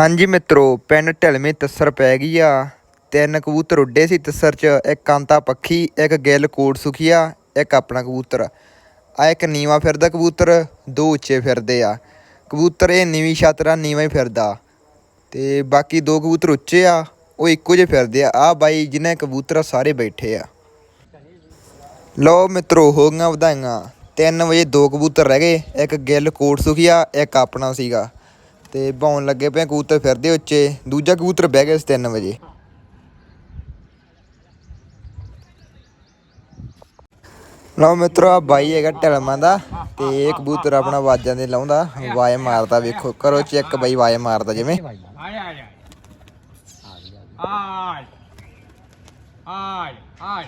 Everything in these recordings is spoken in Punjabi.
ਹਾਂਜੀ ਮਿੱਤਰੋ, ਪਿੰਡ ਢਲਵੇਂ ਤਸਰ ਪੈ ਗਈ ਆ। ਤਿੰਨ ਕਬੂਤਰ ਉੱਡੇ ਸੀ ਤਸਰ ਚ, ਇੱਕ ਕਾਂਤਾ ਪੱਖੀ, ਇੱਕ ਗਿੱਲ ਕੋਟ ਸੁਖੀਆ, ਇੱਕ ਆਪਣਾ ਕਬੂਤਰ। ਆ ਇੱਕ ਨੀਵਾ ਫਿਰਦਾ ਕਬੂਤਰ, ਦੋ ਉੱਚੇ ਫਿਰਦੇ ਆ। ਕਬੂਤਰ ਇਹ ਨੀਵੀਂ ਛਤਰਾ ਨੀਵਾ ਹੀ ਫਿਰਦਾ। ਤੇ ਬਾਕੀ ਦੋ ਕਬੂਤਰ ਉੱਚੇ ਆ, ਉਹ ਇੱਕੋ ਜਿਹੇ ਫਿਰਦੇ ਆ। ਆ ਬਾਈ ਜਿਹਨੇ ਕਬੂਤਰ ਸਾਰੇ ਬੈਠੇ ਆ। ਲਓ ਮਿੱਤਰੋ, ਹੋ ਗਈਆਂ ਵਧਾਈਆਂ। 3 ਵਜੇ ਦੋ ਕਬੂਤਰ ਰਹਿ ਗਏ, ਇੱਕ ਗਿੱਲ ਕੋਟ ਸੁਖੀਆ, ਇੱਕ ਆਪਣਾ ਸੀਗਾ। ਤੇ ਭੌਣ ਲੱਗੇ ਪਏ ਕਬੂਤਰ ਫਿਰਦੇ ਉੱਚੇ। ਦੂਜਾ ਕਬੂਤਰ ਬਹਿ ਗਿਆ ਸੀ 3 ਵਜੇ। ਲਓ ਮਿੱਤਰੋ ਆ ਬਾਈ ਹੈਗਾ ਢਲਮਾਂ ਦਾ ਤੇ ਇਹ ਕਬੂਤਰ ਆਪਣਾ ਵਾਜਾਂ ਦੇ ਲਾਉਂਦਾ। ਵਾਏ ਮਾਰਦਾ ਵੇਖੋ। ਕਰੋ ਚੈੱਕ ਬਾਈ ਵਾਏ ਮਾਰਦਾ ਜਿਵੇਂ। ਆਏ ਆਏ ਆਏ। ਆਏ ਆਏ ਆਏ।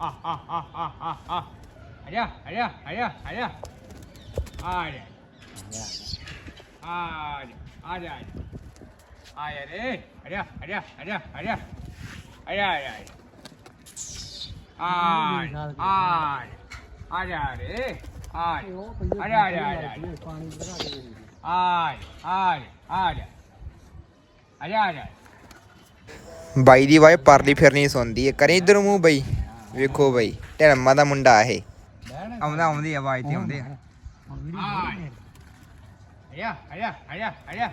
ਆ ਆ ਆ ਆ ਆ ਆ ਆਇਆ ਆਇਆ ਬਾਈ ਦੀ ਵਾਏ ਪਰਲੀ ਫਿਰਨੀ ਸੁਣਦੀ ਹੈ ਕਰੇ ਇਧਰ ਮੂੰਹ ਬਈ ਵੇਖੋ ਬਈ ਢੜਮਾ ਦਾ ਮੁੰਡਾ ਇਹ ਆਉਂਦਾ ਆਉਂਦੀ ਆਵਾਜ਼ ਤੇ ਆਉਂਦੇ ਆ Allá, allá, allá, allá.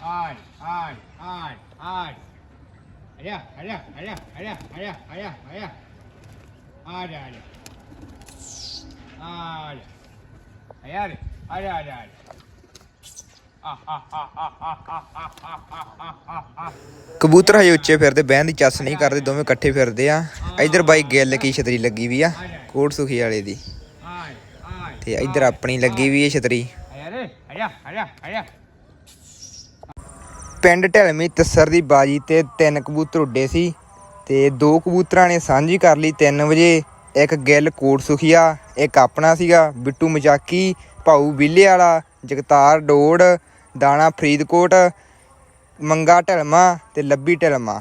Ay, ay, ay, ay. Allá, allá, allá, allá, allá, allá, allá. Allá, allá. Allá. Allá, allá, allá, allá. ਕਬੂਤਰ ਹਜੇ ਉੱਚੇ ਫਿਰਦੇ ਬਹਿਣ ਦੀ ਚੱਸ ਨਹੀਂ ਕਰਦੇ ਦੋਵੇਂ ਇਕੱਠੇ ਫਿਰਦੇ ਆ ਇਧਰ ਬਾਈ ਗਿੱਲ ਕੀ ਛਤਰੀ ਲੱਗੀ ਵੀ ਆ ਕੋਟ ਸੁਖੀ ਵਾਲੇ ਦੀ ਤੇ ਇਧਰ ਆਪਣੀ ਲੱਗੀ ਵੀ ਹੈ ਛਤਰੀ ਪਿੰਡ ਢਲਮੀ ਤਸਰ ਦੀ ਬਾਜੀ ਤੇ ਤਿੰਨ ਕਬੂਤਰ ਉੱਡੇ ਸੀ ਤੇ ਦੋ ਕਬੂਤਰਾਂ ਨੇ ਸਾਂਝੀ ਕਰ ਲਈ 3 ਵਜੇ। ਇੱਕ ਗਿੱਲ ਕੋਟ ਸੁਖੀਆ ਇੱਕ ਆਪਣਾ ਸੀਗਾ ਬਿੱਟੂ ਮਜਾਕੀ, ਭਾਊ ਬਿੱਲੇ ਵਾਲਾ ਜਗਤਾਰ ਡੋੜ, ਦਾਣਾ ਫਰੀਦਕੋਟ, ਮੰਗਾ ਢਲਮਾ ਤੇ ਲੱਭੀ ਢਲਮਾ।